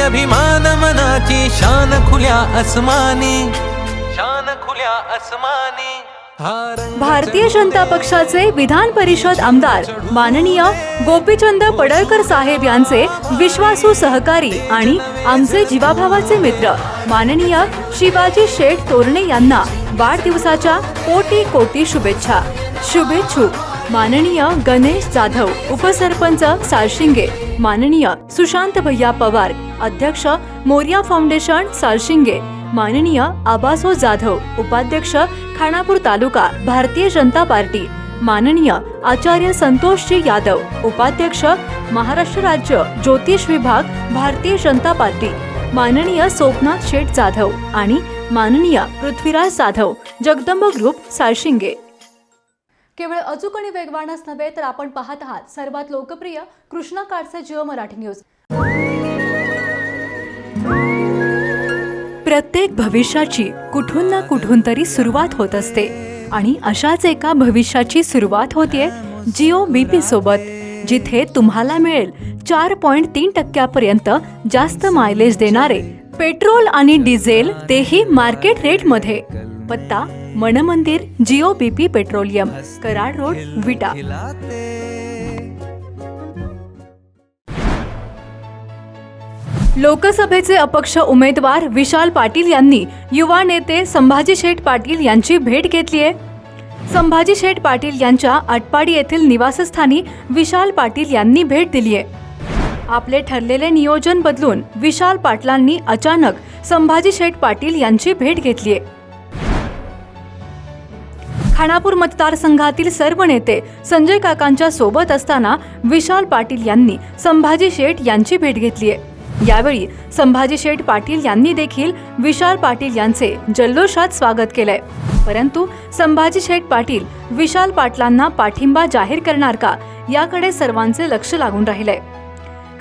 अभिमान मनाची शान खुल्या अस्मानी शान खुल्या अस्मानी भारतीय जनता पक्षाचे विधान परिषद आमदार माननीय गोपीचंद पडळकर साहेब यांचे विश्वासू सहकारी आणि आमचे जीवाभावाचे मित्र माननीय शिवाजी शेठ तोरणे यांना वाढदिवसाच्या कोटी कोटी शुभेच्छा. शुभेच्छुक माननीय गणेश जाधव उपसरपंच सारशिंगे माननीय सुशांत भैया पवार अध्यक्ष मोर्या फाउंडेशन सालशिंगे माननीय आबासो जाधव उपाध्यक्ष खानापूर तालुका भारतीय जनता पार्टी माननीय आचार्य संतोषजी यादव उपाध्यक्ष महाराष्ट्र राज्य ज्योतिष विभाग भारतीय जनता पार्टी माननीय सोपनाथ शेठ जाधव आणि माननीय पृथ्वीराज जाधव जगदंब ग्रुप सारशिंगे. केवळ अचूक आणि वेगवानच नव्हे तर आपण पाहत आहात सर्वात लोकप्रिय कृष्णा काडचे जिओ मराठी न्यूज. प्रत्येक भविष्याची कुठून ना कुठून तरी सुरुवात होत असते. आणि अशाच एका भविष्याची सुरुवात होतीये जिओ बीपी सोबत जिथे तुम्हाला मिळेल चार पॉइंट तीन टक्क्यापर्यंत जास्त मायलेज देणारे पेट्रोल आणि डिझेल तेही मार्केट रेटमध्ये पत्ता Manmandir Jio BP petroleum Karad road Vita. लोकसभेचे अपक्ष उमेदवार विशाल पाटील यांनी युवा नेते संभाजी शेठ पाटील यांची भेट घेतली आहे. संभाजी शेठ पाटील यांच्या आटपाडी येथील निवासस्थानी विशाल पाटील यांनी भेट दिली आहे. आपले ठरलेले नियोजन बदलून विशाल पाटलांनी अचानक संभाजी शेठ पाटील यांची भेट घेतली आहे. खानापूर मतदारसंघातील सर्व नेते संजय काकांच्या सोबत असताना विशाल पाटील यांनी संभाजी शेठ यांची भेट घेतली आहे. यावेळी संभाजी शेठ पाटील यांनी देखील विशाल पाटील यांचे जल्लोषात स्वागत केलंय. परंतु संभाजी शेठ पाटील विशाल पाटलांना पाठिंबा जाहीर करणार का? याकडे सर्वांचे लक्ष लागून राहिलंय.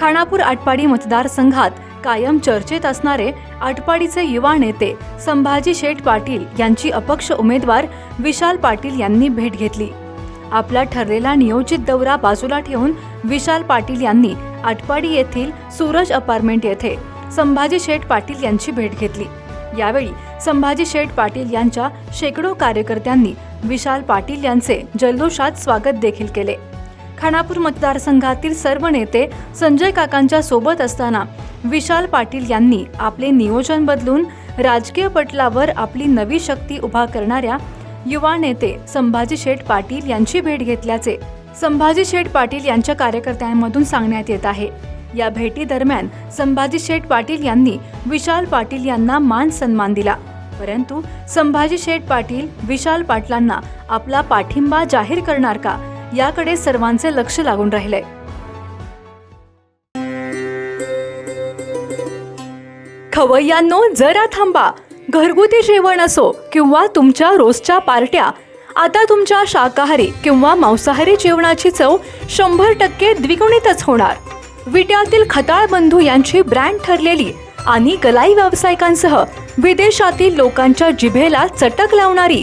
खानापूर आटपाडी मतदारसंघात कायम चर्चेत असणारे आटपाडीचे युवा नेते संभाजी शेठ पाटील यांची अपक्ष उमेदवार विशाल पाटील यांनी भेट घेतली. आपला ठरलेला नियोजित दौरा बाजूला ठेवून विशाल पाटील यांनी आटपाडी येथील सूरज अपार्टमेंट येथे संभाजी शेठ पाटील यांची भेट घेतली. यावेळी संभाजी शेठ पाटील यांच्या शेकडो कार्यकर्त्यांनी विशाल पाटील यांचे जल्लोषात स्वागत देखील केले. खानापूर मतदारसंघातील सर्व नेते संजय काकांच्या सोबत असताना विशाल पाटील यांनी आपले नियोजन बदलून राजकीय पटलावर आपली नवी शक्ती उभा करणाऱ्या युवा नेते संभाजी शेठ पाटील यांची भेट घेतल्याचे संभाजी शेठ पाटील यांच्या कार्यकर्त्यांमधून सांगण्यात येत आहे. या भेटी दरम्यान संभाजी शेठ पाटील यांनी विशाल पाटील यांना मान सन्मान दिला. परंतु संभाजी शेठ पाटील विशाल पाटलांना आपला पाठिंबा जाहीर करणार का? याकडे सर्वांचे लक्ष लागून राहिले खवय्यांनो जरा थांबा. घरगुती जेवण असो किंवा तुमच्या रोजच्या पार्ट्या आता तुमच्या शाकाहारी किंवा मांसाहारी जेवणाची चव शंभर टक्के द्विगुणितच होणार. विट्यातील खताळ बंधू यांची ब्रँड ठरलेली आणि गलाई व्यावसायिकांसह विदेशातील लोकांच्या जिभेला चटक लावणारी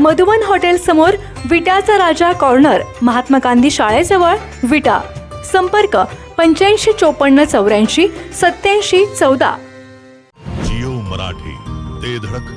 मधुवन हॉटेल समोर विटाचा राजा कॉर्नर महात्मा गांधी शाळेजवळ विटा. संपर्क पंच्याऐंशी चोपन्न चौऱ्याऐंशी सत्याऐंशी चौदा. जिओ मराठी ते धडक.